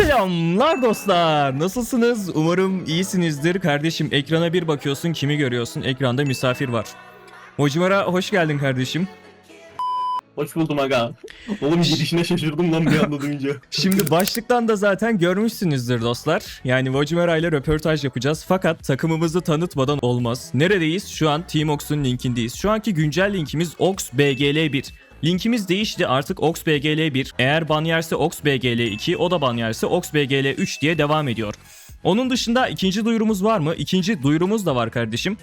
Selamlar dostlar. Nasılsınız? Umarım iyisinizdir. Kardeşim ekrana bir bakıyorsun kimi görüyorsun? Ekranda misafir var. Hocimara hoş geldin kardeşim. Hoş buldum aga. Oğlum girişine şaşırdım lan bir anda duyunca. Şimdi başlıktan da zaten görmüşsünüzdür dostlar. Yani Vojimara ile röportaj yapacağız. Fakat takımımızı tanıtmadan olmaz. Neredeyiz? Şu an Team Ox'un linkindeyiz. Şu anki güncel linkimiz OxBGL1. Linkimiz değişti artık OxBGL1. Eğer ban yerse OxBGL2 o da ban yerse OxBGL3 diye devam ediyor. Onun dışında ikinci duyurumuz var mı? İkinci duyurumuz da var kardeşim.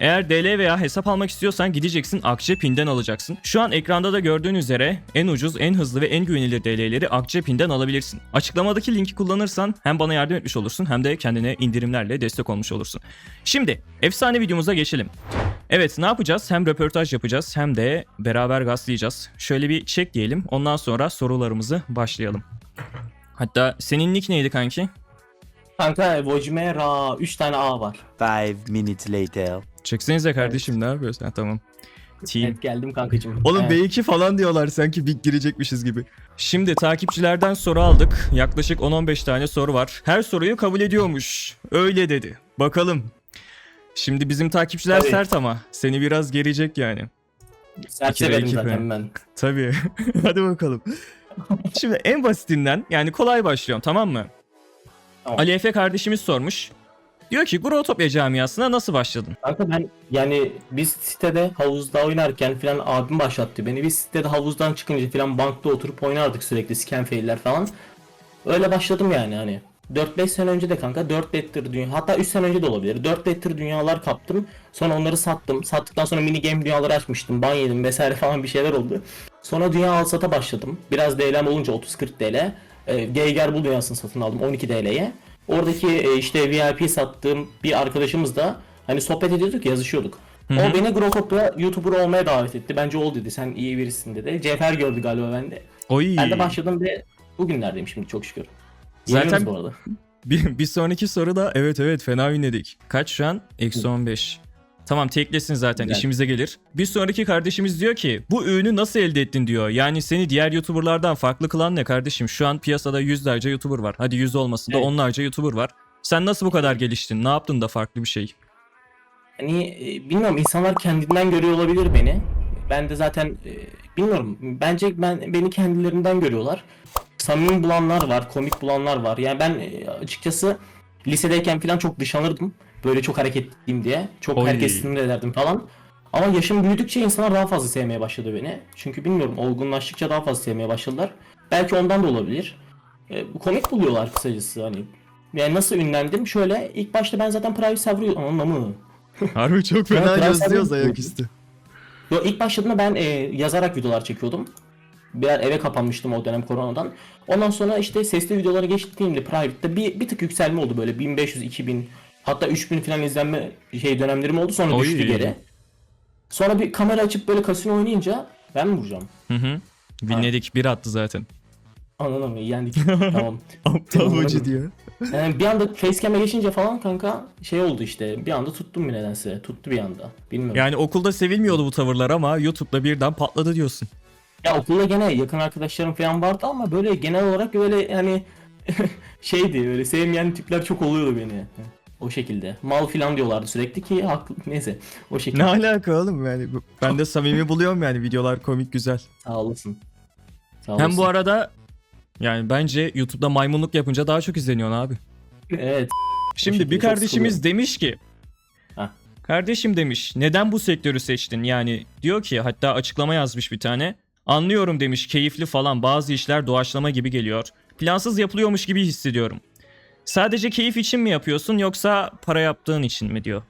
Eğer DL veya hesap almak istiyorsan gideceksin Akçepin'den alacaksın. Şu an ekranda da gördüğün üzere en ucuz, en hızlı ve en güvenilir DL'leri Akçepin'den alabilirsin. Açıklamadaki linki kullanırsan hem bana yardım etmiş olursun hem de kendine indirimlerle destek olmuş olursun. Şimdi efsane videomuza geçelim. Evet ne yapacağız? Hem röportaj yapacağız hem de beraber gazlayacağız. Şöyle bir check diyelim ondan sonra sorularımızı başlayalım. Hatta senin nick neydi kanki? Kanka Vojmera 3 tane A var. Five minutes later. Çeksenize kardeşim ne yapıyorsun? Ha, tamam. Team. Evet geldim kankacığım. Oğlum Evet. B2 falan diyorlar sanki bir girecekmişiz gibi. Şimdi takipçilerden soru aldık. Yaklaşık 10-15 tane soru var. Her soruyu kabul ediyormuş. Öyle dedi. Bakalım. Şimdi bizim takipçiler Tabii. sert ama seni biraz gerecek yani. Sert İki ve severim iki zaten ben. Tabii. Hadi bakalım. Şimdi en basitinden yani kolay başlıyorum tamam mı? Tamam. Ali Efe kardeşimiz sormuş. Diyor ki Growtopia camiasına nasıl başladın? Kanka ben yani biz sitede havuzda oynarken falan abim başlattı beni. Biz sitede havuzdan çıkınca falan bankta oturup oynardık sürekli scan failler falan. Öyle başladım yani hani. 4-5 sene önce de kanka 4 letter dünya hatta 3 sene önce de olabilir. 4 letter dünyalar kaptım. Sonra onları sattım. Sattıktan sonra mini game dünyaları açmıştım. Ban yedim vesaire falan bir şeyler oldu. Sonra dünya alsata başladım. Biraz DL'm olunca 30-40 DL. E, Geiger bu dünyasını satın aldım 12 DL'ye. Oradaki e, işte VIP sattığım bir arkadaşımız da hani sohbet ediyorduk yazışıyorduk. O beni Grokop'ta YouTuber olmaya davet etti. Bence ol dedi. Sen iyi birisin dedi. Cevher gördü galiba bende. Oy. Ben de başladım ve bugünlerdeyim şimdi çok şükür. Zaten- Zaten bu arada. Bir, bir sonraki soru da evet evet fena ünledik. Kaç şu an? Eksi 15. Tamam teklesin zaten Güzel. işimize gelir. Bir sonraki kardeşimiz diyor ki bu ürünü nasıl elde ettin diyor. Yani seni diğer YouTuber'lardan farklı kılan ne kardeşim? Şu an piyasada yüzlerce YouTuber var. Hadi yüz olmasın da Evet. onlarca YouTuber var. Sen nasıl bu kadar geliştin? Ne yaptın da farklı bir şey? Hani e, bilmiyorum insanlar kendinden görüyor olabilir beni. Ben de zaten e, bilmiyorum. Bence ben beni kendilerinden görüyorlar. Samimi bulanlar var, komik bulanlar var. Yani ben e, açıkçası lisedeyken falan çok dışlanırdım. Böyle çok hareketliyim diye. Çok Oy. herkes sinir ederdim falan. Ama yaşım büyüdükçe insanlar daha fazla sevmeye başladı beni. Çünkü bilmiyorum olgunlaştıkça daha fazla sevmeye başladılar. Belki ondan da olabilir. E, komik buluyorlar kısacası hani. Yani nasıl ünlendim? Şöyle ilk başta ben zaten private server anlamı. Harbi çok fena fena yazıyoruz yazıyoruz ayaküstü. Yo ilk başladığımda ben e, yazarak videolar çekiyordum. Biraz eve kapanmıştım o dönem koronadan. Ondan sonra işte sesli videolara geçtiğimde private'da bir, bir tık yükselme oldu böyle 1500 2000 hatta 3000 falan izlenme şey dönemlerim oldu sonra Oy. düştü geri. Sonra bir kamera açıp böyle kasino oynayınca ben mi vuracağım? Hı hı. Dinledik bir attı zaten. Anladın mı? Yendik. tamam. Aptal Anladım. hoca diyor. Yani bir anda facecam'e geçince falan kanka şey oldu işte. Bir anda tuttum bir nedense. Tuttu bir anda. Bilmiyorum. Yani okulda sevilmiyordu bu tavırlar ama YouTube'da birden patladı diyorsun. Ya okulda gene yakın arkadaşlarım falan vardı ama böyle genel olarak böyle yani şeydi böyle sevmeyen tipler çok oluyordu beni. O şekilde. Mal falan diyorlardı sürekli ki haklı neyse o şekilde. Ne alaka oğlum yani ben de samimi buluyorum yani videolar komik güzel. Sağ olasın. Sağ Hem olasın. bu arada yani bence YouTube'da maymunluk yapınca daha çok izleniyorsun abi. Evet. Şimdi bir kardeşimiz demiş ki. Kardeşim demiş neden bu sektörü seçtin? Yani diyor ki hatta açıklama yazmış bir tane. Anlıyorum demiş keyifli falan bazı işler doğaçlama gibi geliyor. Plansız yapılıyormuş gibi hissediyorum. Sadece keyif için mi yapıyorsun yoksa para yaptığın için mi diyor.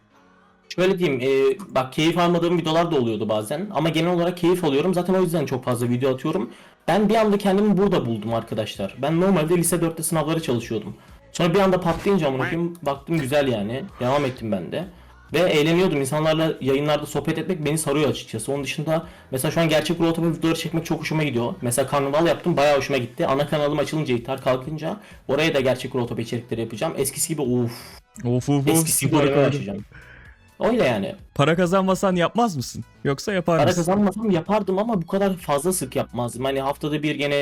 Şöyle diyeyim e, bak keyif almadığım videolar da oluyordu bazen ama genel olarak keyif alıyorum zaten o yüzden çok fazla video atıyorum. Ben bir anda kendimi burada buldum arkadaşlar. Ben normalde lise 4'te sınavlara çalışıyordum. Sonra bir anda patlayınca amına baktım güzel yani. Devam ettim ben de. Ve eğleniyordum. İnsanlarla yayınlarda sohbet etmek beni sarıyor açıkçası. Onun dışında mesela şu an gerçek rol otobüs videoları çekmek çok hoşuma gidiyor. Mesela karnaval yaptım bayağı hoşuma gitti. Ana kanalım açılınca iptal kalkınca oraya da gerçek rol otobüs içerikleri yapacağım. Eskisi gibi of. Of of of Eskisi gibi oynamaya başlayacağım. Öyle yani. Para kazanmasan yapmaz mısın? Yoksa yapar Para mısın? kazanmasam yapardım ama bu kadar fazla sık yapmazdım. Hani haftada bir gene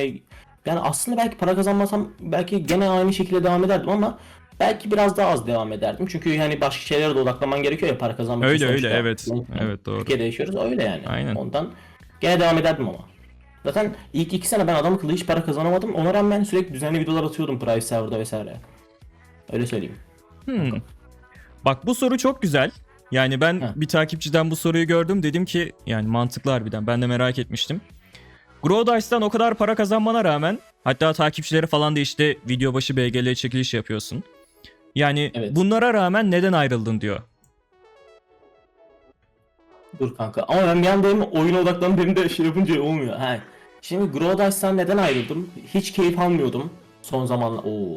Yani aslında belki para kazanmasam belki gene aynı şekilde devam ederdim ama belki biraz daha az devam ederdim. Çünkü yani başka şeylere de odaklanman gerekiyor ya para kazanmak için Öyle öyle evet. Yani Evet doğru. Türkiye'de yaşıyoruz öyle yani. Aynen. Ondan gene devam ederdim ama. Zaten ilk iki sene ben adam akıllı hiç para kazanamadım. Ona rağmen sürekli düzenli videolar atıyordum Price Server'da vesaire. Öyle söyleyeyim. Hmm. Bak bu soru çok güzel. Yani ben Heh. bir takipçiden bu soruyu gördüm dedim ki yani mantıklı harbiden ben de merak etmiştim. Growdice'dan o kadar para kazanmana rağmen hatta takipçileri falan da işte video başı BGL çekiliş yapıyorsun. Yani Evet. bunlara rağmen neden ayrıldın diyor. Dur kanka. Ama ben bir anda hem oyuna odaklanıp hem de şey yapınca olmuyor. He. Şimdi Growdice'dan neden ayrıldım? Hiç keyif almıyordum. Son zamanlar. Oo.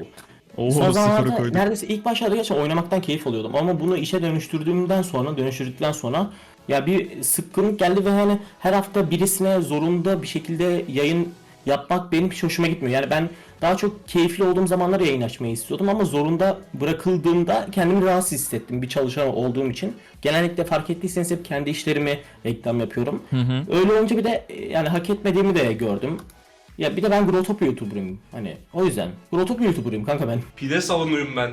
Oo Son sıfırı zamanlarda koydum. neredeyse ilk başlarda gerçekten oynamaktan keyif alıyordum. Ama bunu işe dönüştürdüğümden sonra, dönüştürdükten sonra ya bir sıkkınlık geldi ve hani her hafta birisine zorunda bir şekilde yayın yapmak benim hiç hoşuma gitmiyor. Yani ben daha çok keyifli olduğum zamanlar yayın açmayı istiyordum ama zorunda bırakıldığımda kendimi rahatsız hissettim bir çalışan olduğum için. Genellikle fark ettiyseniz hep kendi işlerimi reklam yapıyorum. Hı hı. Öyle olunca bir de e, yani hak etmediğimi de gördüm. Ya bir de ben Growtopia YouTuber'ıyım. Hani o yüzden. Growtopia YouTuber'ıyım kanka ben. Pide savunuyorum ben.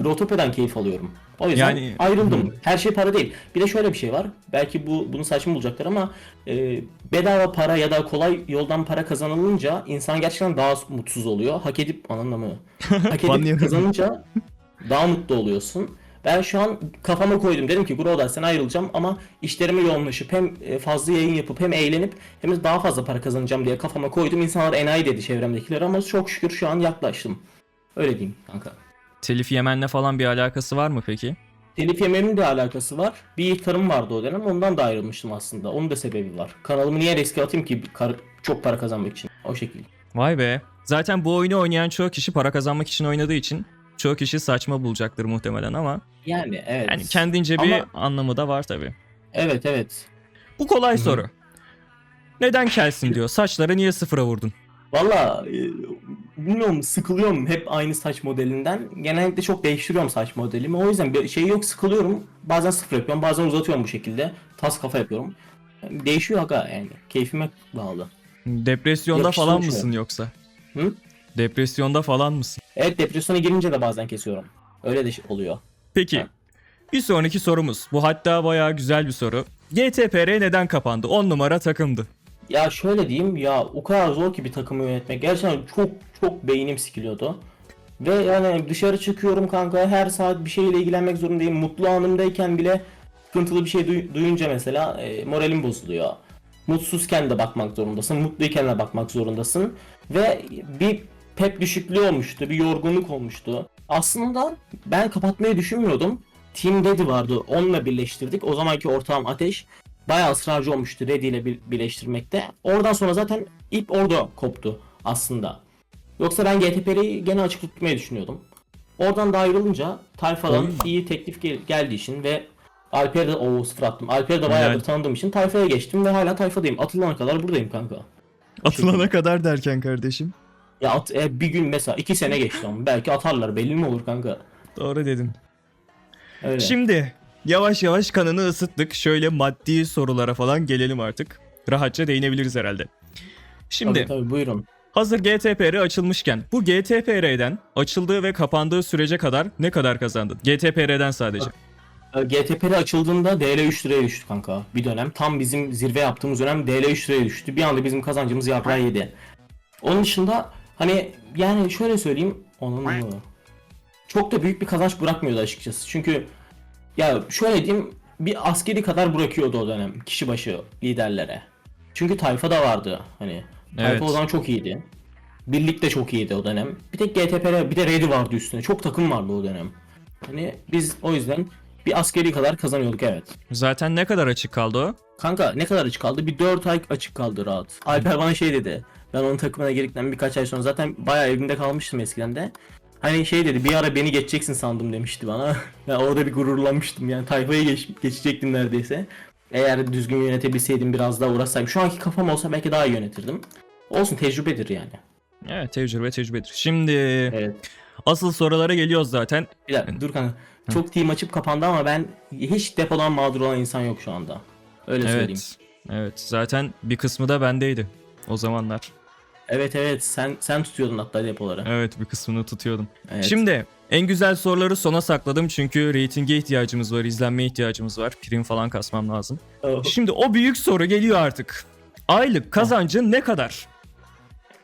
Growtopia'dan keyif alıyorum. O yüzden Yani- ayrıldım. Her şey para değil. Bir de şöyle bir şey var. Belki bu bunu saçma bulacaklar ama e, bedava para ya da kolay yoldan para kazanılınca insan gerçekten daha mutsuz oluyor. Hak edip anlamı. Hak edip kazanınca daha mutlu oluyorsun. Ben şu an kafama koydum. Dedim ki Growdice'den ayrılacağım ama işlerime yoğunlaşıp hem e, fazla yayın yapıp hem eğlenip hem de daha fazla para kazanacağım diye kafama koydum. İnsanlar enayi dedi çevremdekiler ama çok şükür şu an yaklaştım. Öyle diyeyim kanka. Telif yemenle falan bir alakası var mı peki? Telif yememin de alakası var. Bir ihtarım vardı o dönem. Ondan da ayrılmıştım aslında. Onun da sebebi var. Kanalımı niye riske atayım ki kar- çok para kazanmak için? O şekilde. Vay be. Zaten bu oyunu oynayan çoğu kişi para kazanmak için oynadığı için çoğu kişi saçma bulacaktır muhtemelen ama Yani evet. yani kendince bir Ama- anlamı da var tabii. Evet evet. Bu kolay Hı hı. soru. Neden kelsin diyor. Saçları niye sıfıra vurdun? Valla e, bilmiyorum sıkılıyorum hep aynı saç modelinden. Genellikle çok değiştiriyorum saç modelimi. O yüzden bir şey yok sıkılıyorum. Bazen sıfır yapıyorum bazen uzatıyorum bu şekilde. Tas kafa yapıyorum. Yani değişiyor aga yani. Keyfime bağlı. Depresyonda falan şöyle? mısın yoksa? Hı? Depresyonda falan mısın? Evet depresyona girince de bazen kesiyorum. Öyle de şey oluyor. Peki. Ha. Bir sonraki sorumuz. Bu hatta bayağı güzel bir soru. GTPR neden kapandı? 10 numara takımdı. Ya şöyle diyeyim ya o kadar zor ki bir takımı yönetmek. Gerçekten çok çok beynim sikiliyordu. Ve yani dışarı çıkıyorum kanka her saat bir şeyle ilgilenmek zorundayım. Mutlu anımdayken bile sıkıntılı bir şey duy- duyunca mesela e, moralim bozuluyor. Mutsuzken de bakmak zorundasın, mutluyken de bakmak zorundasın. Ve bir pep düşüklüğü olmuştu, bir yorgunluk olmuştu. Aslında ben kapatmayı düşünmüyordum. Team Daddy vardı, onunla birleştirdik. O zamanki ortağım Ateş bayağı ısrarcı olmuştu Reddy ile bir- birleştirmekte. Oradan sonra zaten ip orada koptu aslında. Yoksa ben GTP'yi gene açık tutmayı düşünüyordum. Oradan da ayrılınca Tayfa'dan Oy. iyi teklif gel- geldiği için ve Alper'de o sıfır attım. Alper'i de bayağıdır Helal. tanıdığım için Tayfa'ya geçtim ve hala Tayfa'dayım. Atılana kadar buradayım kanka. Atılana kadar derken kardeşim. Ya at- e, bir gün mesela iki sene geçti ama belki atarlar belli mi olur kanka. Doğru dedin. Öyle. Şimdi yavaş yavaş kanını ısıttık. Şöyle maddi sorulara falan gelelim artık. Rahatça değinebiliriz herhalde. Şimdi Tabii, tabii, buyurun. hazır GTPR açılmışken bu GTPR'den açıldığı ve kapandığı sürece kadar ne kadar kazandın? GTPR'den sadece. E, GTP'de açıldığında DL 3 liraya düştü kanka bir dönem. Tam bizim zirve yaptığımız dönem DL 3 liraya düştü. Bir anda bizim kazancımız yaprağı yedi. Onun dışında hani yani şöyle söyleyeyim onun? Çok da büyük bir kazanç bırakmıyordu açıkçası. Çünkü ya şöyle diyeyim bir askeri kadar bırakıyordu o dönem kişi başı liderlere. Çünkü tayfa da vardı hani. Tayfa Evet. o zaman çok iyiydi. Birlik de çok iyiydi o dönem. Bir tek GTP'de bir de Ready vardı üstüne. Çok takım vardı o dönem. Hani biz o yüzden bir askeri kadar kazanıyorduk evet. Zaten ne kadar açık kaldı o? Kanka ne kadar açık kaldı? Bir 4 ay açık kaldı rahat. Alper bana şey dedi. Ben onun takımına girdikten birkaç ay sonra zaten bayağı evimde kalmıştım eskiden de. Hani şey dedi bir ara beni geçeceksin sandım demişti bana. ya orada bir gururlanmıştım yani tayfayı geç, geçecektim neredeyse. Eğer düzgün yönetebilseydim biraz daha uğraşsaydım. Şu anki kafam olsa belki daha iyi yönetirdim. Olsun tecrübedir yani. Evet tecrübe tecrübedir. Şimdi Evet. asıl sorulara geliyoruz zaten. Bir dakika dur kanka. Çok team açıp kapandı ama ben hiç depodan mağdur olan insan yok şu anda. Öyle söyleyeyim. Evet. Evet zaten bir kısmı da bendeydi o zamanlar. Evet evet sen sen tutuyordun hatta depoları. Evet bir kısmını tutuyordum. Evet. Şimdi en güzel soruları sona sakladım çünkü reytinge ihtiyacımız var, izlenmeye ihtiyacımız var. Prim falan kasmam lazım. Oh. Şimdi o büyük soru geliyor artık. Aylık kazancın ne kadar?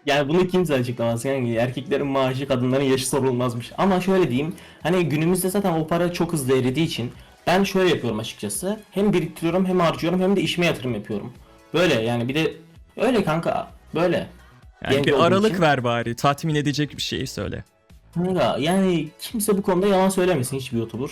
Yani bunu kimse açıklamaz. Yani erkeklerin maaşı kadınların yaşı sorulmazmış. Ama şöyle diyeyim. Hani günümüzde zaten o para çok hızlı eridiği için ben şöyle yapıyorum açıkçası. Hem biriktiriyorum hem harcıyorum hem de işime yatırım yapıyorum. Böyle yani bir de öyle kanka böyle. Yani Genç bir aralık için. ver bari. Tatmin edecek bir şey söyle. Kanka yani kimse bu konuda yalan söylemesin hiçbir YouTuber.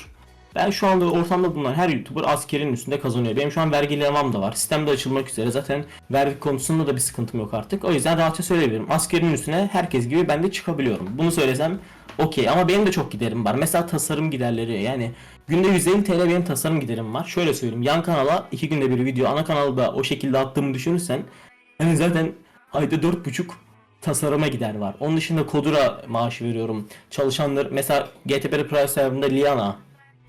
Ben şu anda ortamda bulunan her YouTuber askerin üstünde kazanıyor. Benim şu an vergi levham da var. Sistem de açılmak üzere. Zaten vergi konusunda da bir sıkıntım yok artık. O yüzden rahatça söyleyebilirim. Askerin üstüne herkes gibi ben de çıkabiliyorum. Bunu söylesem okey ama benim de çok giderim var. Mesela tasarım giderleri yani günde 150 TL benim tasarım giderim var. Şöyle söyleyeyim yan kanala iki günde bir video ana kanalda o şekilde attığımı düşünürsen hani zaten ayda 4,5 tasarıma gider var. Onun dışında Kodura maaşı veriyorum. Çalışanlar mesela GTP Price serverında Liana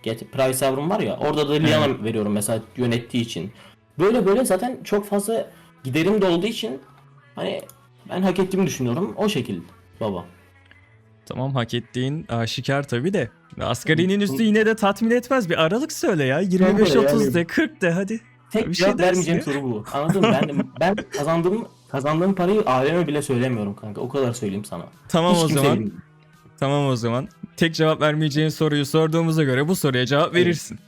GT Price server'ım var ya orada da Liana veriyorum mesela yönettiği için. Böyle böyle zaten çok fazla giderim de olduğu için hani ben hak ettiğimi düşünüyorum. O şekilde baba. Tamam hak ettiğin aşikar tabi de. Asgarinin üstü yine de tatmin etmez. Bir aralık söyle ya. 25-30 yani. de 40 de hadi. Tek Bir şey vermeyeceğim soru bu. Anladın mı? Ben, ben kazandığım kazandığım parayı aileme bile söylemiyorum kanka. O kadar söyleyeyim sana. Tamam Hiç o zaman. bilmiyorum. Tamam o zaman. Tek cevap vermeyeceğin soruyu sorduğumuza göre bu soruya cevap verirsin.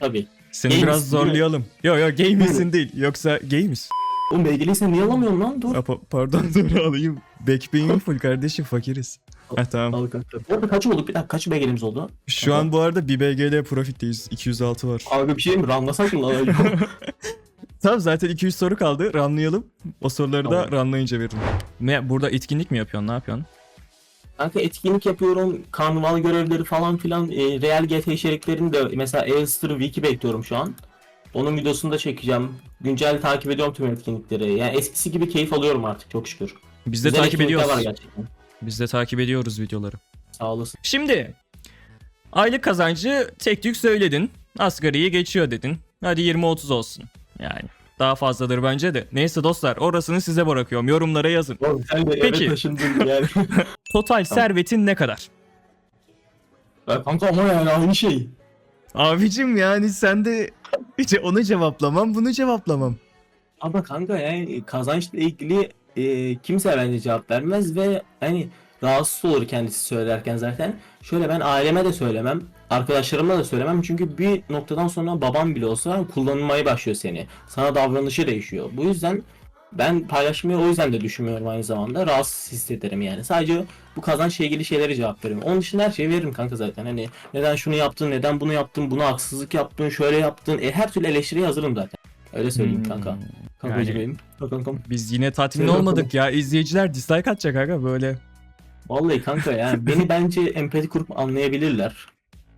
Tabii. Seni Gay biraz zorlayalım. Yo yo gay misin değil. Yoksa gay misin? Oğlum belgeliyse niye alamıyorum lan? Dur. Ha, pa- pardon dur alayım. Backpay'im full kardeşim fakiriz. Ha tamam. Al kanka. Orada kaç olduk? Bir dakika kaç belgelimiz oldu? Şu an bu arada bir BGL profitteyiz. 206 var. Abi bir şey mi? Ramlasak mı lan? Tamam zaten 200 soru kaldı. Runlayalım. O soruları da Tamam. runlayınca veririm. Ne, burada etkinlik mi yapıyorsun? Ne yapıyorsun? Kanka etkinlik yapıyorum. Karnaval görevleri falan filan. E, Real GT içeriklerini de mesela Ailster Wiki bekliyorum şu an. Onun videosunu da çekeceğim. Güncel takip ediyorum tüm etkinlikleri. Yani eskisi gibi keyif alıyorum artık çok şükür. Biz de Güzel takip etkinlikler ediyoruz. var gerçekten. Biz de takip ediyoruz videoları. Sağ olasın. Şimdi aylık kazancı tek tük söyledin. Asgariyi geçiyor dedin. Hadi 20-30 olsun. Yani daha fazladır bence de. Neyse dostlar orasını size bırakıyorum. Yorumlara yazın. Oğlum sen de Peki. taşındın yani. Total servetin ne kadar? Ya kanka ama yani aynı şey. Abicim yani sen de işte onu cevaplamam bunu cevaplamam. Ama kanka yani kazançla ilgili e, kimse bence cevap vermez ve hani rahatsız olur kendisi söylerken zaten. Şöyle ben aileme de söylemem, arkadaşlarıma da söylemem çünkü bir noktadan sonra babam bile olsa kullanmaya başlıyor seni. Sana davranışı değişiyor. Bu yüzden ben paylaşmayı o yüzden de düşünmüyorum aynı zamanda. Rahatsız hissederim yani. Sadece bu kazançla ilgili şeylere cevap veririm. Onun dışında her şeyi veririm kanka zaten. Hani neden şunu yaptın, neden bunu yaptın, buna haksızlık yaptın, şöyle yaptın. E, her türlü eleştiriye hazırım zaten. Öyle söyleyeyim Hmm. kanka. Kankacı Yani- benim. Kankam. Biz yine Söyle olmadık ya. İzleyiciler dislike atacak aga böyle. Vallahi kanka yani beni bence empati kurup anlayabilirler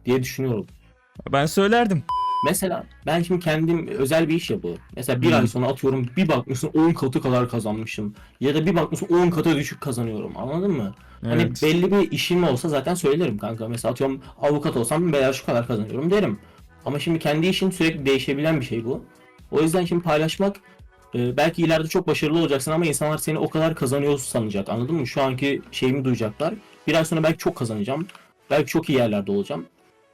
diye düşünüyorum. Ben söylerdim. Mesela ben şimdi kendim özel bir iş yapıyorum. Mesela bir Hmm. ay sonra atıyorum bir bakmışsın 10 katı kadar kazanmışım. Ya da bir bakmışsın 10 katı düşük kazanıyorum. Anladın mı? Hani Evet. belli bir işim olsa zaten söylerim kanka. Mesela atıyorum avukat olsam veya şu kadar kazanıyorum derim. Ama şimdi kendi işin sürekli değişebilen bir şey bu. O yüzden şimdi paylaşmak e, belki ileride çok başarılı olacaksın ama insanlar seni o kadar kazanıyorsun sanacak. Anladın mı? Şu anki şeyimi duyacaklar. Bir ay sonra belki çok kazanacağım. Belki çok iyi yerlerde olacağım.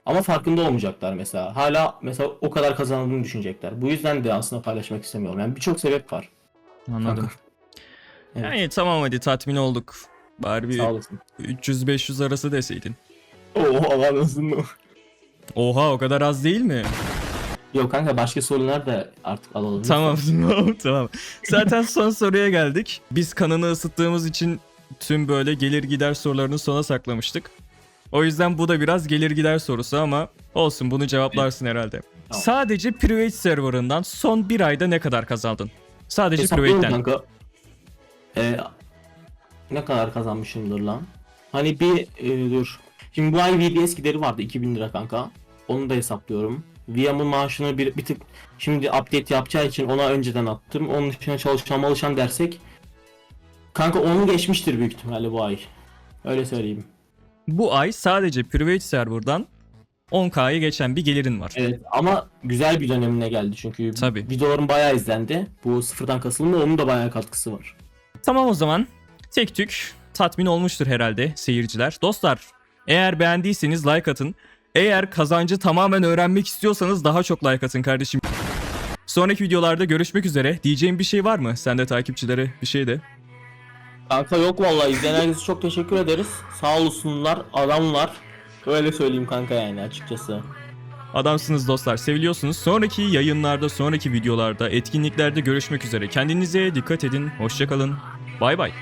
Ama farkında olmayacaklar mesela. Hala mesela o kadar kazandığını düşünecekler. Bu yüzden de aslında paylaşmak istemiyorum. Yani birçok sebep var. Anladım. Kanka. Evet. Yani tamam hadi tatmin olduk. Bari bir Sağ olasın. 300-500 arası deseydin. Oo anasın mı? Oha o kadar az değil mi? Yok kanka başka sorular da artık alalım. Tamam tamam tamam. Zaten son soruya geldik. Biz kanını ısıttığımız için tüm böyle gelir gider sorularını sona saklamıştık. O yüzden bu da biraz gelir gider sorusu ama olsun bunu cevaplarsın herhalde. Tamam. Sadece private serverından son bir ayda ne kadar kazandın? Sadece Hesaplıyorum private'den. kanka. Ee, ne kadar kazanmışımdır lan? Hani bir e, dur. Şimdi bu ay VBS gideri vardı 2000 lira kanka. Onu da hesaplıyorum. VM'ın maaşını bir, bir tık şimdi update yapacağı için ona önceden attım. Onun için çalışan malışan dersek kanka onu geçmiştir büyük ihtimalle bu ay. Öyle söyleyeyim. Bu ay sadece private serverdan 10k'yı geçen bir gelirin var. Evet ama güzel bir dönemine geldi çünkü Tabii. videolarım bayağı izlendi. Bu sıfırdan kasılımda onun da bayağı katkısı var. Tamam o zaman. tek tük tatmin olmuştur herhalde seyirciler. Dostlar eğer beğendiyseniz like atın. Eğer kazancı tamamen öğrenmek istiyorsanız daha çok like atın kardeşim. Sonraki videolarda görüşmek üzere. Diyeceğim bir şey var mı? Sen de takipçilere bir şey de. Kanka yok vallahi izleyen herkese çok teşekkür ederiz. Sağ olsunlar, adamlar. Öyle söyleyeyim kanka yani açıkçası. Adamsınız dostlar. Seviliyorsunuz. Sonraki yayınlarda, sonraki videolarda, etkinliklerde görüşmek üzere. Kendinize dikkat edin. Hoşçakalın. Bay bay.